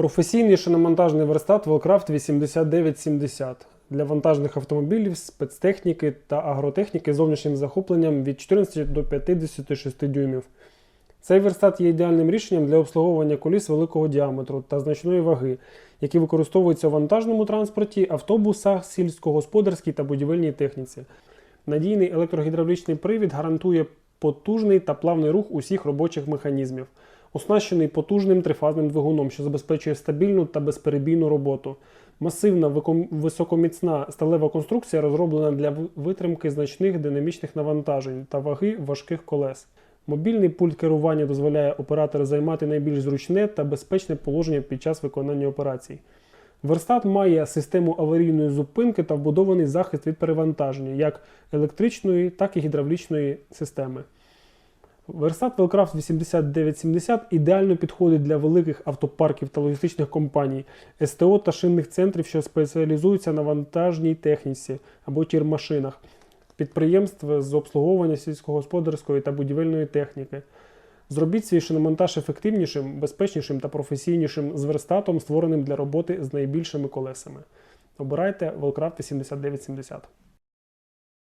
Професійний шиномонтажний верстат Wellcraft 8970 для вантажних автомобілів, спецтехніки та агротехніки з зовнішнім захопленням від 14 до 56 дюймів. Цей верстат є ідеальним рішенням для обслуговування коліс великого діаметру та значної ваги, які використовуються у вантажному транспорті, автобусах, сільськогосподарській та будівельній техніці. Надійний електрогідравлічний привід гарантує потужний та плавний рух усіх робочих механізмів, оснащений потужним трифазним двигуном, що забезпечує стабільну та безперебійну роботу. Масивна високоміцна сталева конструкція розроблена для витримки значних динамічних навантажень та ваги важких колес. Мобільний пульт керування дозволяє оператору займати найбільш зручне та безпечне положення під час виконання операцій. Верстат має систему аварійної зупинки та вбудований захист від перевантаження як електричної, так і гідравлічної системи. Верстат Wellcraft 8970 ідеально підходить для великих автопарків та логістичних компаній, СТО та шинних центрів, що спеціалізуються на вантажній техніці або тірмашинах, підприємств з обслуговування сільськогосподарської та будівельної техніки. Зробіть свій шиномонтаж ефективнішим, безпечнішим та професійнішим з верстатом, створеним для роботи з найбільшими колесами. Обирайте Wellcraft 8970.